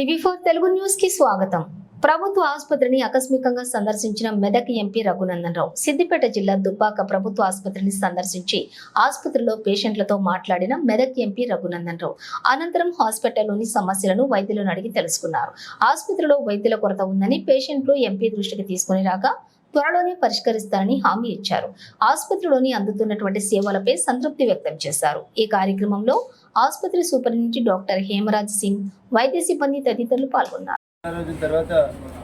TV four Telugu న్యూస్కి స్వాగతం. ప్రభుత్వ ఆసుపత్రిని ఆకస్మికంగా సందర్శించిన మెదక్ ఎంపీ రఘునందన్ రావు సిద్దిపేట జిల్లా దుబ్బాక ప్రభుత్వ ఆసుపత్రిని సందర్శించి ఆసుపత్రిలో పేషెంట్లతో మాట్లాడిన మెదక్ ఎంపీ రఘునందన్ రావు అనంతరం హాస్పిటల్లోని సమస్యలను వైద్యులను అడిగి తెలుసుకున్నారు. ఆసుపత్రిలో వైద్యుల కొరత ఉందని పేషెంట్లు ఎంపీ దృష్టికి తీసుకుని రాగా త్వరలోనే పరిష్కరిస్తారని హామీ ఇచ్చారు. ఆసుపత్రిలోని అందుతున్నటువంటి సేవలపై సంతృప్తి వ్యక్తం చేశారు. ఈ కార్యక్రమంలో ఆసుపత్రి సూపరింటెండెంట్ డాక్టర్ హేమరాజ్ సింగ్ వైద్య సిబ్బంది తదితరులు పాల్గొన్నారు. రోజుల తర్వాత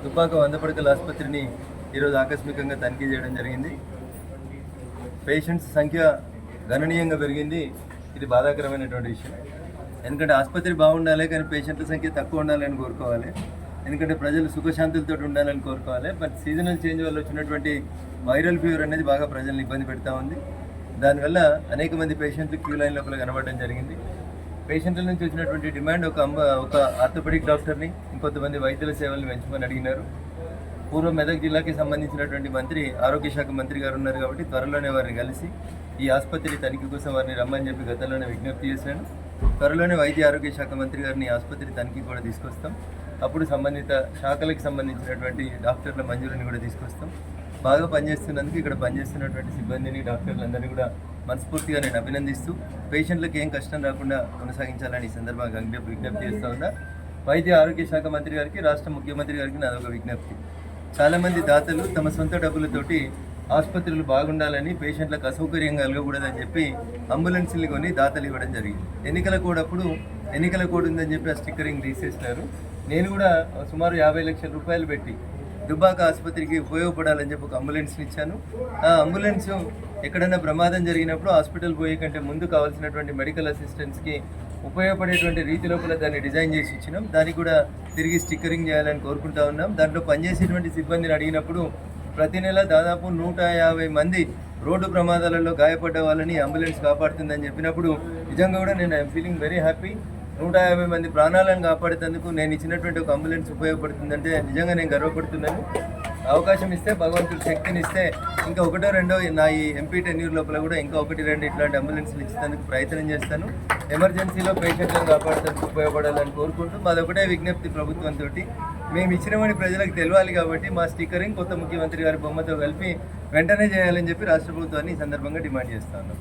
దుబ్బాక వంద పడకల ఆసుపత్రిని ఈరోజు ఆకస్మికంగా తనిఖీ చేయడం జరిగింది. పేషెంట్స్ సంఖ్య గణనీయంగా పెరిగింది. ఇది బాధాకరమైనటువంటి విషయం. ఎందుకంటే ఆసుపత్రి బాగుండాలి కానీ పేషెంట్ల సంఖ్య తక్కువ ఉండాలని కోరుకోవాలి. ఎందుకంటే ప్రజలు సుఖశాంతులతో ఉండాలని కోరుకోవాలి. బట్ సీజనల్ చేంజ్ వల్ల వచ్చినటువంటి వైరల్ ఫీవర్ అనేది బాగా ప్రజల్ని ఇబ్బంది పెడతా ఉంది. దానివల్ల అనేక మంది పేషెంట్లు క్యూ లైన్ లోపల కనబడడం జరిగింది. పేషెంట్ల నుంచి వచ్చినటువంటి డిమాండ్ ఒక అంబ ఒక ఆర్థోపెడిక్ డాక్టర్ని ఇంకొంతమంది వైద్యుల సేవలను పెంచమని అడిగినారు. పూర్వ మెదక్ జిల్లాకి సంబంధించినటువంటి మంత్రి ఆరోగ్య శాఖ మంత్రి గారు ఉన్నారు కాబట్టి త్వరలోనే వారిని కలిసి ఈ ఆసుపత్రి తనిఖీ కోసం వారిని రమ్మని చెప్పి గతంలోనే విజ్ఞప్తి చేశాను. త్వరలోనే వైద్య ఆరోగ్య శాఖ మంత్రి గారిని ఆసుపత్రి తనిఖీ కూడా తీసుకొస్తాం. అప్పుడు సంబంధిత శాఖలకు సంబంధించినటువంటి డాక్టర్ల మంజూరిని కూడా తీసుకొస్తాం. బాగా పనిచేస్తున్నందుకు ఇక్కడ పనిచేస్తున్నటువంటి సిబ్బందిని డాక్టర్లందరినీ కూడా మనస్ఫూర్తిగా నేను అభినందిస్తూ పేషెంట్లకు ఏం కష్టం రాకుండా కొనసాగించాలని ఈ సందర్భంగా విజ్ఞప్తి విజ్ఞప్తి చేస్తూ ఉన్నా. వైద్య ఆరోగ్య శాఖ మంత్రి గారికి రాష్ట్ర ముఖ్యమంత్రి గారికి నాదొక విజ్ఞప్తి. చాలామంది దాతలు తమ సొంత డబ్బులతోటి ఆసుపత్రులు బాగుండాలని పేషెంట్లకు అసౌకర్యం కలగకూడదని చెప్పి అంబులెన్స్లు కొని దాతలు ఇవ్వడం జరిగింది. ఎన్నికల కోడ్ అప్పుడు ఎన్నికల కోడ్ ఉందని చెప్పి ఆ స్టిక్కరింగ్ తీసేసినారు. నేను కూడా సుమారు యాభై లక్షల రూపాయలు పెట్టి దుబ్బాక ఆసుపత్రికి ఉపయోగపడాలని చెప్పి ఒక అంబులెన్స్ని ఇచ్చాను. ఆ అంబులెన్స్ ఎక్కడైనా ప్రమాదం జరిగినప్పుడు హాస్పిటల్ పోయే కంటే ముందు కావాల్సినటువంటి మెడికల్ అసిస్టెంట్స్కి ఉపయోగపడేటువంటి రీతి లోపల దాన్ని డిజైన్ చేసి ఇచ్చినాం. దానికి కూడా తిరిగి స్టిక్కరింగ్ చేయాలని కోరుకుంటా ఉన్నాం. దాంట్లో పనిచేసేటువంటి సిబ్బందిని అడిగినప్పుడు ప్రతి నెల దాదాపు నూట యాభై మంది రోడ్డు ప్రమాదాలలో గాయపడ్డ వాళ్ళని అంబులెన్స్ కాపాడుతుందని చెప్పినప్పుడు నిజంగా కూడా నేను ఐఎమ్ ఫీలింగ్ వెరీ హ్యాపీ. నూట యాభై మంది ప్రాణాలను కాపాడేందుకు నేను ఇచ్చినటువంటి ఒక అంబులెన్స్ ఉపయోగపడుతుందంటే నిజంగా నేను గర్వపడుతున్నాను. అవకాశం ఇస్తే భగవంతుడు శక్తిని ఇస్తే ఇంకా ఒకటో రెండో నా ఈ ఎంపీ టెన్యూర్ లోపల కూడా ఇంకా ఒకటి రెండు ఇట్లాంటి అంబులెన్స్లు ఇచ్చేందుకు ప్రయత్నం చేస్తాను. ఎమర్జెన్సీలో పేషెంట్లను కాపాడేందుకు ఉపయోగపడాలని కోరుకుంటూ మాది ఒకటే విజ్ఞప్తి ప్రభుత్వంతో మేము ఇచ్చినమని ప్రజలకు తెలియాలి కాబట్టి మా స్టిక్కరింగ్ కొత్త ముఖ్యమంత్రి గారి బొమ్మతో కలిపి వెంటనే చేయాలని చెప్పి రాష్ట్ర ప్రభుత్వాన్ని ఈ సందర్భంగా డిమాండ్ చేస్తాను